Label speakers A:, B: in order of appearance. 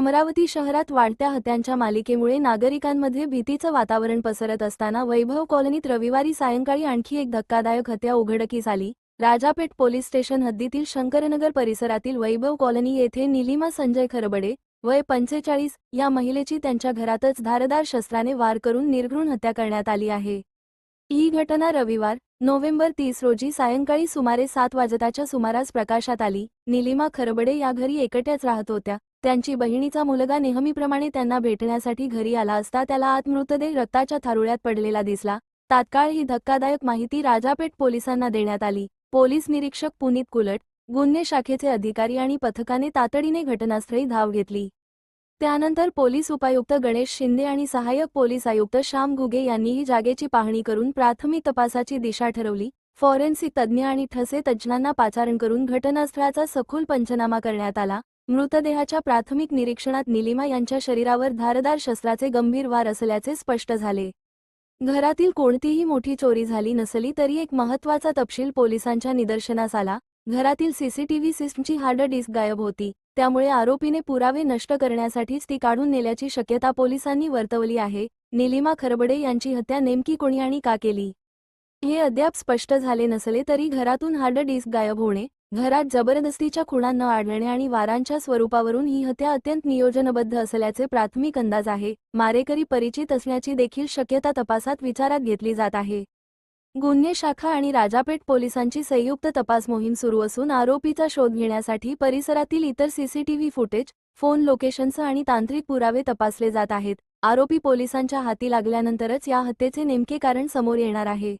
A: अमरावती शहरात वाढत्या हत्यांच्या मालिकेमुळे नागरिकांमध्ये भीतीचं वातावरण पसरत असताना वैभव कॉलनीत रविवारी सायंकाळी आणखी एक धक्कादायक हत्या उघडकीस आली. राजापेठ पोलीस स्टेशन हद्दीतील शंकरनगर परिसरातील वैभव कॉलनी येथे निलिमा संजय खरबडे वय पंचेचाळीस या महिलेची त्यांच्या घरातच धारदार शस्त्राने वार करून निर्घृण हत्या करण्यात आली आहे. ही घटना रविवार नोव्हेंबर तीस रोजी सायंकाळी सुमारे सात वाजताच्या सुमारास प्रकाशात आली. निलिमा खरबडे या घरी एकट्याच राहत होत्या. त्यांची बहिणीचा मुलगा नेहमीप्रमाणे त्यांना भेटण्यासाठी घरी आला असता त्याला आत मृतदेह रक्ताच्या थारुळ्यात पडलेला दिसला. तात्काळ ही धक्कादायक माहिती राजापेठ पोलिसांना देण्यात आली. पोलीस निरीक्षक पुनीत कुलट गुन्हे शाखेचे अधिकारी आणि पथकाने तातडीने घटनास्थळी धाव घेतली. त्यानंतर पोलीस उपायुक्त गणेश शिंदे आणि सहाय्यक पोलीस आयुक्त श्याम घुगे यांनीही जागेची पाहणी करून प्राथमिक तपासाची दिशा ठरवली. फॉरेन्सिक तज्ज्ञ आणि ठसे तज्ज्ञांना पाचारण करून घटनास्थळाचा सखोल पंचनामा करण्यात आला. मृतदेहाच्या प्राथमिक निरीक्षणात निलिमा यांच्या शरीरावर धारदार शस्त्राचे गंभीर वार असल्याचे स्पष्ट झाले. घरातील कोणतीही मोठी चोरी झाली नसली तरी एक महत्त्वाचा तपशील पोलिसांच्या निदर्शनास आला. घरातील सीसीटीव्ही सिस्टमची हार्ड डिस्क गायब होती. त्यामुळे आरोपीने पुरावे नष्ट करण्यासाठीच ती काढून नेल्याची शक्यता पोलिसांनी वर्तवली आहे. निलिमा खरबडे यांची हत्या नेमकी कोणी आणि का केली? हे अद्याप स्पष्ट झाले नसले तरी घरातून हार्ड डिस्क गायब होणे घरात जबरदस्तीच्या खुणा न आढळणे आणि वारांच्या स्वरूपावरून ही हत्या अत्यंत नियोजनबद्ध असल्याचे प्राथमिक अंदाज आहे. मारेकरी परिचित असण्याची देखील शक्यता तपासात विचारात घेतली जात आहे. गुन्हे शाखा आणि राजापेठ पोलिसांची संयुक्त तपास मोहीम सुरू असून आरोपीचा शोध घेण्यासाठी परिसरातील इतर सीसीटीव्ही फुटेज फोन लोकेशन्स आणि तांत्रिक पुरावे तपासले जात आहेत. आरोपी पोलिसांच्या हाती लागल्यानंतरच या हत्येचे नेमके कारण समोर येणार आहे.